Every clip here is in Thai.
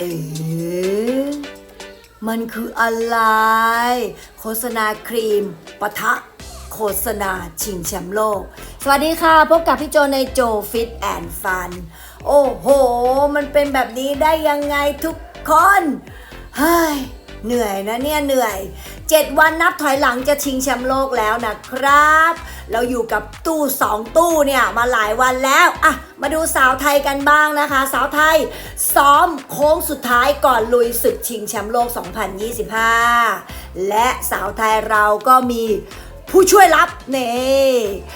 เอ๋มันคืออะไร โฆษณาครีมปะทะโฆษณาชิงแชมป์โลก สวัสดีค่ะ พบกับพี่โจในโจฟิตแอนด์ฟัน โอ้โห มันเป็นแบบนี้ได้ยังไงทุกคน เฮ้ย เหนื่อยนะเนี่ยเหนื่อย 7 วันนับถอยหลังจะชิงแชมป์โลกแล้วนะครับ เราอยู่กับตู้ 2 ตู้เนี่ยมาหลายวันแล้วอะมาดูสาวไทยกันบ้างนะคะ สาวไทย ซ้อมโค้งสุดท้ายก่อนลุยศึกชิงแชมป์โลก 2025 และสาวไทยเราก็มีผู้ช่วยรับเน่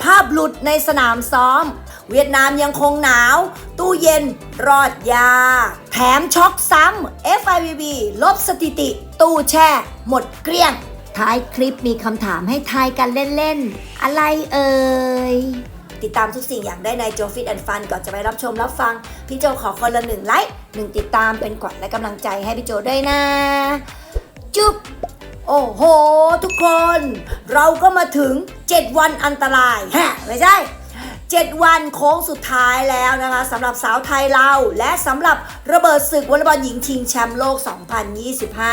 ภาพหลุดในสนามซ้อม เวียดนามยังคงหนาว ตู้เย็นรอดยา แถมช็อกซ้ำ FIVB ลบสถิติ ตู้แช่ หมดเกลี้ยง ท้ายคลิปมีคำถามให้ทายกันเล่น ๆ อะไรเอ่ย ติดตามทุกสิ่งอย่างได้ในโจฟิตแอนฟันก่อนจะไปรับชมรับฟัง พี่โจขอคนละหนึ่งไลค์หนึ่งติดตามเป็นกวดและกำลังใจให้พี่โจด้วยนะ จุ๊บโอ้โห ทุกคน เราก็มาถึง 7 วันอันตรายฮะไม่ใช่ 7 วันโค้งสุดท้ายแล้วนะคะสำหรับสาวไทยเราและสำหรับระเบิดศึกวอลเลย์บอลหญิงชิงแชมป์โลก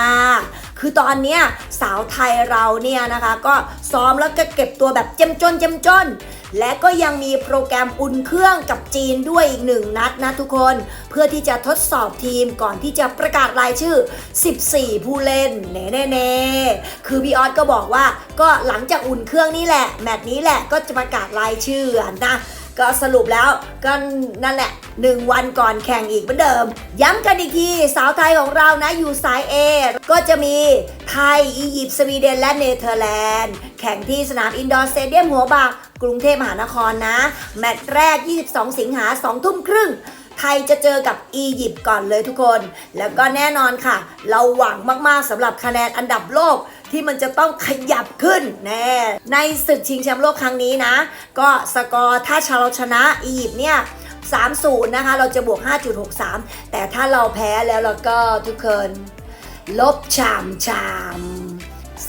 2025 คือตอนนี้สาวไทยเราเนี่ยนะคะก็ซ้อมแล้วก็เก็บตัวแบบเจ้มจนเจ้มจน และก็ยังมีโปรแกรมอุ่นเครื่องกับจีนด้วยอีกหนึ่งนัดนะทุกคน เพื่อที่จะทดสอบทีมก่อนที่จะประกาศรายชื่อ 14 ผู้เล่นเน่เน่ๆคือพี่ออสก็บอกว่าก็หลังจากอุ่นเครื่องนี่แหละ แมตช์นี้แหละก็จะประกาศรายชื่อนะก็สรุปแล้วก็นั่นแหละ 1 วันก่อนแข่งอีกเหมือนเดิม ย้ำกันอีกที สาวไทยของเรานะอยู่สาย A ก็จะมีไทย อียิปต์สวีเดนและเนเธอร์แลนด์ แข่งที่สนามอินดอร์สเตเดียมหัวบากกรุงเทพมหานครนะ แมตช์แรก 22 สิงหา2ทุ่มครึ่ง ไทยจะเจอกับอียิปต์ก่อนเลยทุกคน แล้วก็แน่นอนค่ะ เราหวังมาก ๆสำหรับคะแนนอันดับโลกที่มันจะต้องขยับขึ้นแน่ในศึกชิงแชมป์โลกครั้งนี้นะ ก็สกอร์ถ้าเราชนะอียิปต์เนี่ย3-0 นะคะ เราจะบวก 5.63 แต่ถ้าเราแพ้แล้วเราก็ทุกคน ลบชามชาม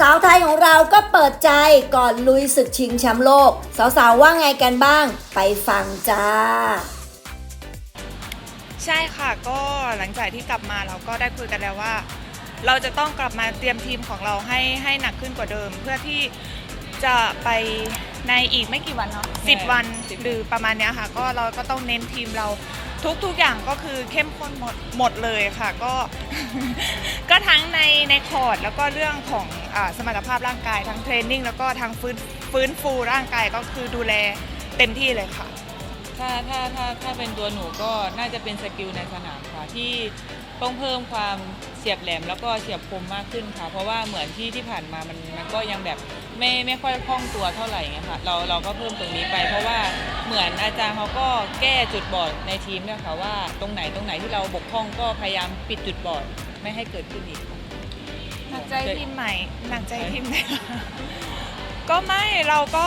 าวไทยของเราก็เปิดใจก่อนลุยศึกชิงแชมป์โลก สาวๆว่าไงกันบ้าง ไปฟังจ้า ใช่ค่ะก็หลังจากที่กลับมาเราก็ได้คุยกันแล้วว่า เราจะต้องกลับมาเตรียมทีมของเราให้ให้หนักขึ้นกว่าเดิม เพื่อที่จะไปในอีกไม่กี่วันเนาะสิบวัน10หรือประมาณเนี้ยค่ะ ก็เราก็ต้องเน้นทีมเราทุกทุกอย่างก็คือเข้มข้นหมดหมดเลยค่ะ ก็ ก็ทั้งในในคอร์ดแล้วก็เรื่องของอา สมรรถภาพร่างกายทั้งเทรนนิ่งแล้วก็ทางฟื้นฟื้นฟูร่างกายก็คือดูแลเต็มที่เลยค่ะ ถ้าถ้าถ้าถ้าเป็นตัวหนูก็น่าจะเป็นสกิลในสนามค่ะที่ต้องเพิ่มความเฉียบแหลมแล้วก็เฉียบคมมากขึ้นค่ะ เพราะว่าเหมือนที่ที่ผ่านมามันมันก็ยังแบบไม่ไม่ค่อยคล่องตัวเท่าไหร่ไงค่ะเราเราก็เพิ่มตรงนี้ไป เพราะว่าเหมือนอาจารย์เขาก็แก้จุดบอดในทีมด้วยค่ะว่าตรงไหนตรงไหนที่เราบกพร่องก็พยายามปิดจุดบอดไม่ให้เกิดขึ้นอีกค่ะ หนักใจทีมใหม่หนักใจทีมไหนก็ไม่เราก็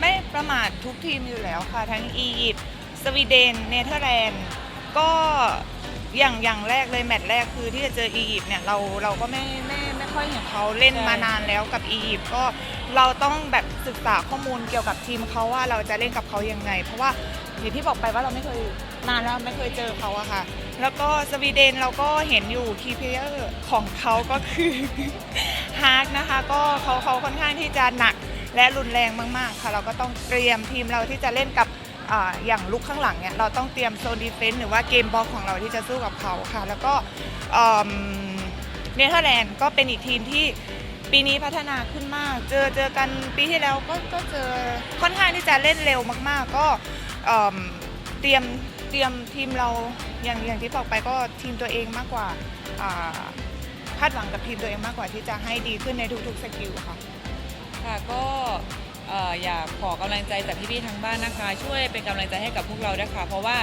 ไม่ประมาททุกทีมอยู่แล้วค่ะ ทั้งอียิปต์สวีเดนเนเธอร์แลนด์ก็อย่างอย่างแรกเลยแมตช์แรกคือที่จะเจออียิปต์เนี่ยเราเราก็ไม่ไม่ไม่ค่อยเห็นเขาเล่นใช่มานานแล้วกับอียิปต์ก็เราต้องแบบศึกษาข้อมูลเกี่ยวกับทีมเขาว่าเราจะเล่นกับเขายังไง เพราะว่าอย่างที่บอกไปว่าเราไม่เคยนานแล้วไม่เคยเจอเขาอะค่ะ แล้วก็สวีเดนเราก็เห็นอยู่คีเพลเยอร์ของเขาก็คือฮาร์กนะคะ ก็เขาเขาค่อนข้างที่จะหนักและรุนแรงมาก ๆ ค่ะ เราก็ต้องเตรียมทีมเราที่จะเล่นกับออย่างลุกข้างหลังเนี่ยเราต้องเตรียมโซนดีเฟนต์หรือว่าเกมบอลของเราที่จะสู้กับเขาค่ะ แล้วก็เนเธอร์แลนด์ก็เป็นอีกทีมที่ปีนี้พัฒนาขึ้นมาก เจอเจอกันปีที่แล้วก็ก็เจอค่อนข้างที่จะเล่นเร็วมาก ๆ ก็ เตรียมเตรียมทีมเราอย่างอย่างที่บอกไปก็ทีมตัวเองมากกว่าอ่าคาดหวังกับทีมตัวเองมากกว่าที่จะให้ดีขึ้นในทุกๆสกิลค่ะ ค่ะก็เอ่ออยากขอกำลังใจจากพี่ๆทางบ้านนะคะ ช่วยเป็นกำลังใจให้กับพวกเราด้วยค่ะ เพราะว่า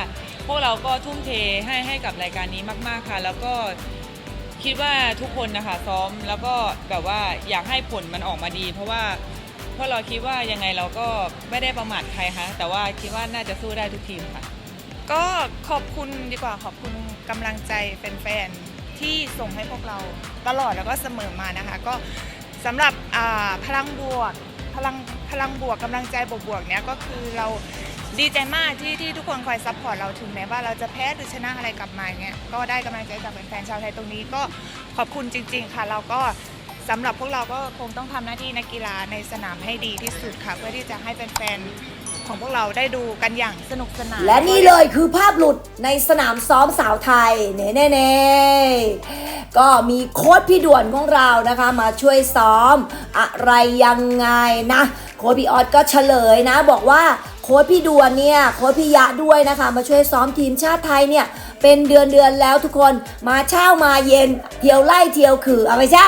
พวกเราก็ทุ่มเทให้ให้กับรายการนี้มาก ๆค่ะ แล้วก็คิดว่าทุกคนนะคะซ้อมแล้วก็แบบว่าอยากให้ผลมันออกมาดี เพราะว่าเพราะเราคิดว่ายังไงเราก็ไม่ได้ประมาทใครคะแต่ว่าคิดว่าน่าจะสู้ได้ทุกทีมค่ะ ก็ขอบคุณดีกว่าขอบคุณกำลังใจแฟนๆที่ส่งให้พวกเราตลอดแล้วก็เสมอมานะคะ ก็สำหรับพลังบวกพลังพลังบวกกำลังใจบวกๆเนี้ยก็คือเราดีใจมากที่ที่ทุกคนคอยซัพพอร์ตเราถึงแม้ว่าเราจะแพ้หรือชนะอะไรกลับมาเนี่ยก็ได้กำลังใจจากแฟนๆชาวไทยตรงนี้ก็ขอบคุณจริง ๆ ค่ะ เราก็สำหรับพวกเราก็คงต้องทำหน้าที่นักกีฬาในสนามให้ดีที่สุดค่ะ เพื่อที่จะให้แฟนๆ ของพวกเราได้ดูกันอย่างสนุกสนานและนี่เลยคือภาพหลุดในสนามซ้อมสาวไทยเน่เน่เน่ก็มีโค้ชพี่ด่วนของเรานะคะ มาช่วยซ้อมอะไรยังไงนะ โค้ชพี่ออสก็เฉลยนะ บอกว่าโค้ชพี่ด่วนเนี่ยโค้ชพี่ยะด้วยนะคะ มาช่วยซ้อมทีมชาติไทยเนี่ยเป็นเดือนเดือนๆแล้วทุกคนมาเช้ามาเย็นเที่ยวไล่เที่ยวคือเอาไม่ใช่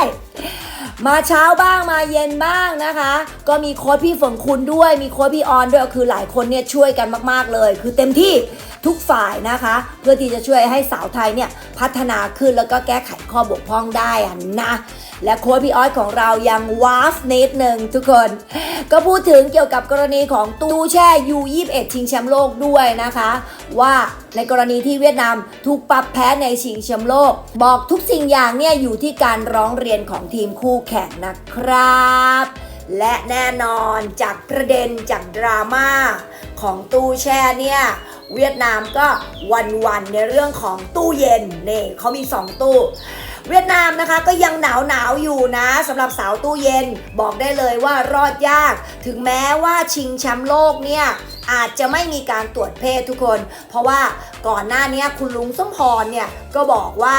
มาเช้าบ้างมาเย็นบ้างนะคะ ก็มีโค้ดพี่ฝงคุณด้วย มีโค้ดพี่ออนด้วยคือหลายคนเนี่ยช่วยกันมากๆเลย คือเต็มที่ทุกฝ่ายนะคะ เพื่อที่จะช่วยให้สาวไทยเนี่ยพัฒนาขึ้นแล้วก็แก้ไขข้อบกพร่องได้อะนะ และโค้ชพี่ออสของเรายังวาฟนิดหนึ่งทุกคน ก็พูดถึงเกี่ยวกับกรณีของตู้แช่ U21 ชิงแชมป์โลกด้วยนะคะ ว่าในกรณีที่เวียดนามถูกปรับแพ้ในชิงแชมป์โลก บอกทุกสิ่งอย่างเนี่ยอยู่ที่การร้องเรียนของทีมคู่แข่งนะครับและแน่นอนจากประเด็นจากดราม่าของตู้แช่เนี่ย เวียดนามก็วันๆในเรื่องของตู้เย็นนี่เขามี 2 ตู้ เวียดนามนะคะก็ยังหนาวหนาวอยู่นะสำหรับสาวตู้เย็นบอกได้เลยว่ารอดยาก ถึงแม้ว่าชิงแชมป์โลกเนี่ยอาจจะไม่มีการตรวจเพศทุกคน เพราะว่าก่อนหน้านี้คุณลุงส้มพรเนี่ยก็บอกว่า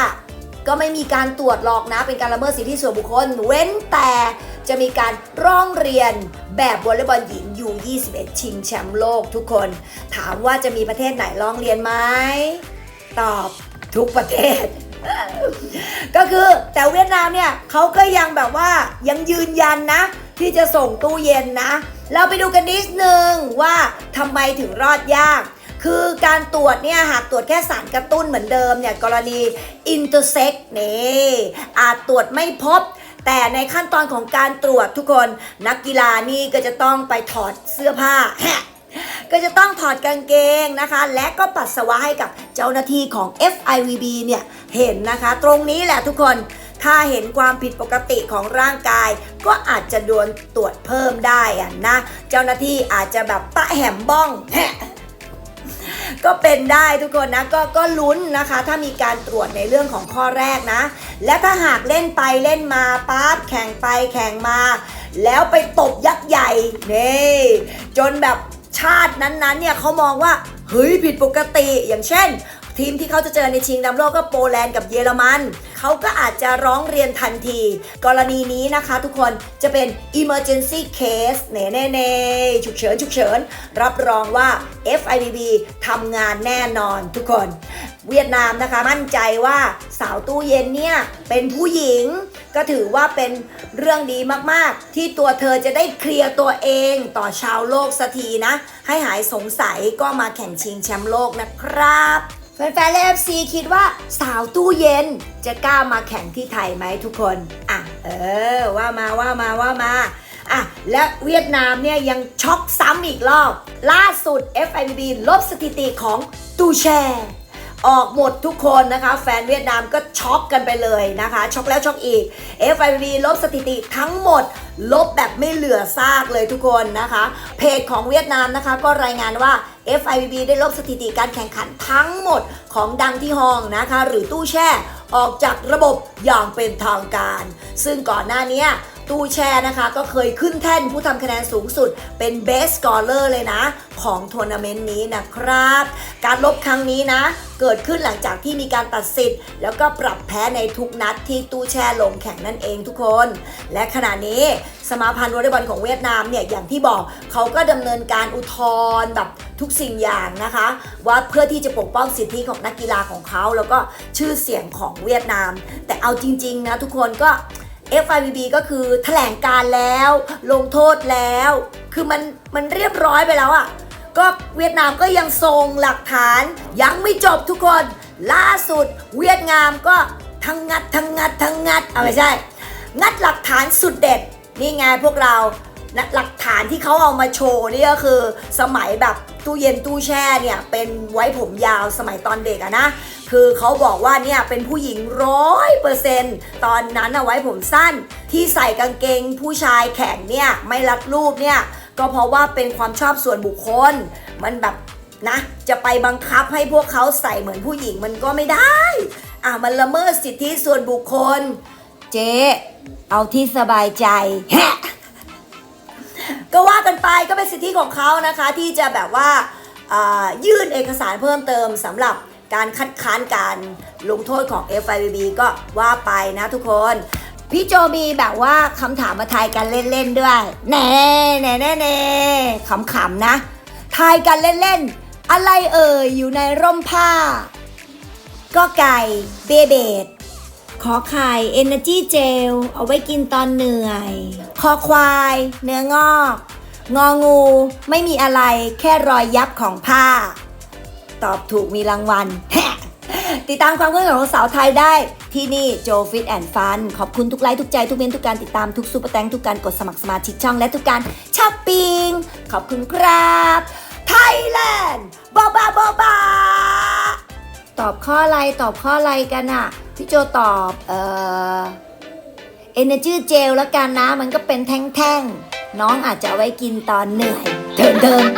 ก็ไม่มีการตรวจหรอกนะ เป็นการละเมิดสิทธิส่วนบุคคล เว้นแต่จะมีการร้องเรียนแบบวอลเลย์บอลหญิงยู21 ชิงแชมป์โลกทุกคน ถามว่าจะมีประเทศไหนร้องเรียนไหมตอบทุกประเทศ ก็คือแต่เวียดนามเนี่ยเขาก็ยังแบบว่ายังยืนยันนะ ที่จะส่งตู้เย็นนะ เราไปดูกันนิดนึงว่าทำไมถึงรอดยาก คือการตรวจเนี่ยหากตรวจแค่สารกระตุ้นเหมือนเดิมเนี่ยกรณี intersect นี่อาจตรวจไม่พบแต่ในขั้นตอนของการตรวจทุกคนนักกีฬานี่ก็จะต้องไปถอดเสื้อผ้า ก็จะต้องถอดกางเกงนะคะ และก็ปัสสาวะให้กับเจ้าหน้าที่ของ FIVB เนี่ยเห็นนะคะ ตรงนี้แหละทุกคนถ้าเห็นความผิดปกติของร่างกาย ก็อาจจะโดนตรวจเพิ่มได้อะนะ เจ้าหน้าที่อาจจะแบบปะแหมบ้องก็เป็นได้ทุกคนนะก็ก็ลุ้นนะคะ ถ้ามีการตรวจในเรื่องของข้อแรกนะ และถ้าหากเล่นไปเล่นมาปั๊บแข่งไปแข่งมา แล้วไปตบยักษ์ใหญ่นี่จนแบบ ชาตินั้นๆเนี่ยเขามองว่าเฮ้ยผิดปกติอย่างเช่น ทีมที่เขาจะเจอในชิงดำโลกก็โปแลนด์กับเยอรมันเขาก็อาจจะร้องเรียนทันที กรณีนี้นะคะทุกคนจะเป็น emergency case เน่เน่เน่ฉุกเฉินฉุกเฉิน รับรองว่า FIVB ทำงานแน่นอนทุกคน เวียดนามนะคะ มั่นใจว่าสาวตู้เย็นเนี่ยเป็นผู้หญิง ก็ถือว่าเป็นเรื่องดีมากๆ ที่ตัวเธอจะได้เคลียร์ตัวเองต่อชาวโลกสักทีนะ ให้หายสงสัยก็มาแข่งชิงแชมป์โลกนะครับแฟนๆและ FC คิดว่าสาวตู้เย็นจะกล้ามาแข่งที่ไทยไหมทุกคน อะ เออ ว่ามาว่ามาว่ามาอะ และเวียดนามเนี่ยยังช็อกซ้ำอีกรอบ ล่าสุด FIVB ลบสถิติของตูแช ออกหมดทุกคนนะคะ แฟนเวียดนามก็ช็อกกันไปเลยนะคะ ช็อกแล้วช็อกอีก FIVB ลบสถิติทั้งหมด ลบแบบไม่เหลือซากเลยทุกคนนะคะ เพจของเวียดนามนะคะ ก็รายงานว่า FIVB ได้ลบสถิติการแข่งขันทั้งหมดของดังที่ห้องนะคะ หรือตู้แช่ออกจากระบบอย่างเป็นทางการ ซึ่งก่อนหน้านี้ ตู้แช่นะคะ ก็เคยขึ้นแท่นผู้ทำคะแนนสูงสุดเป็น Best Scorer เลยนะ ของทัวร์นาเมนต์นี้นะครับ การลบครั้งนี้นะ เกิดขึ้นหลังจากที่มีการตัดสิทธิ์ แล้วก็ปรับแพ้ในทุกนัดที่ตู้แช่ลงแข่งนั่นเองทุกคน และขณะนี้สมาพันธ์วอลเลย์บอลของเวียดนามเนี่ยอย่างที่บอกเขาก็ดำเนินการอุทธรณ์แบบทุกสิ่งอย่างนะคะ ว่าเพื่อที่จะปกป้องสิทธิของนักกีฬาของเขา แล้วก็ชื่อเสียงของเวียดนาม แต่เอาจริง ๆ นะทุกคนก็ FIVB ก็คือแถลงการแล้ว ลงโทษแล้ว คือมันมันเรียบร้อยไปแล้วอะ่ะก็เวียดนามก็ยังทรงหลักฐาน ยังไม่จบทุกคน ล่าสุด เวียดนามก็ทั้งงัดทั้งงัดทั้งงัดเอาไม่ใช่ งัดหลักฐานสุดเด็ดนี่ไงพวกเรานะหลักฐานที่เขาเอามาโชว์นี่ก็คือ สมัยแบบตู้เย็นตู้แช่เนี่ยเป็นไว้ผมยาวสมัยตอนเด็กอะนะ คือเขาบอกว่าเนี่ยเป็นผู้หญิงร้อยเปอร์เซนต์ตอนนั้นเอาไว้ผมสั้น ที่ใส่กางเกงผู้ชายแข่งเนี่ยไม่รัดรูปเนี่ยก็เพราะว่าเป็นความชอบส่วนบุคคล มันแบบนะ จะไปบังคับให้พวกเขาใส่เหมือนผู้หญิงมันก็ไม่ได้ อะมันละเมิดสิทธิส่วนบุคคล เจ๊เอาที่สบายใจก็ว่ากันไปก็เป็นสิทธิของเขานะคะ ที่จะแบบว่ายื่นเอกสารเพิ่มเติมสำหรับ การคัดค้านการลงโทษของ FIVB ก็ว่าไปนะทุกคน พี่โจมีแบบว่าคำถามมาทายกันเล่นๆด้วย แน่แน่แน่แน่ขำๆนะ ทายกันเล่นๆ อะไรเอ่ยอยู่ในร่มผ้า ก็ไก่เบเบดขอไข่ Energy Gel เอาไว้กินตอนเหนื่อย คอควาย เนื้องอก งองู ไม่มีอะไรแค่รอยยับของผ้า ตอบถูกมีรางวัล ติดตามความเคลื่อนไหวของสาวไทยได้ที่นี่โจฟิตแอนด์ฟัน ขอบคุณทุกไลค์ทุกใจทุกเมนทุกการติดตามทุกซูเปอร์แตงทุกการกดสมัครสมาชิกช่องและทุกการช้อปปิ้ง ขอบคุณครับ ไทยแลนด์บาบาบาบาตอบข้ออะไรตอบข้ออะไรกันอะพี่โจตอบ เอ่อ Energy Gel แล้วกันนะ มันก็เป็นแท่งๆ น้องอาจจะเอาไว้กินตอนเหนื่อยเดินเดิน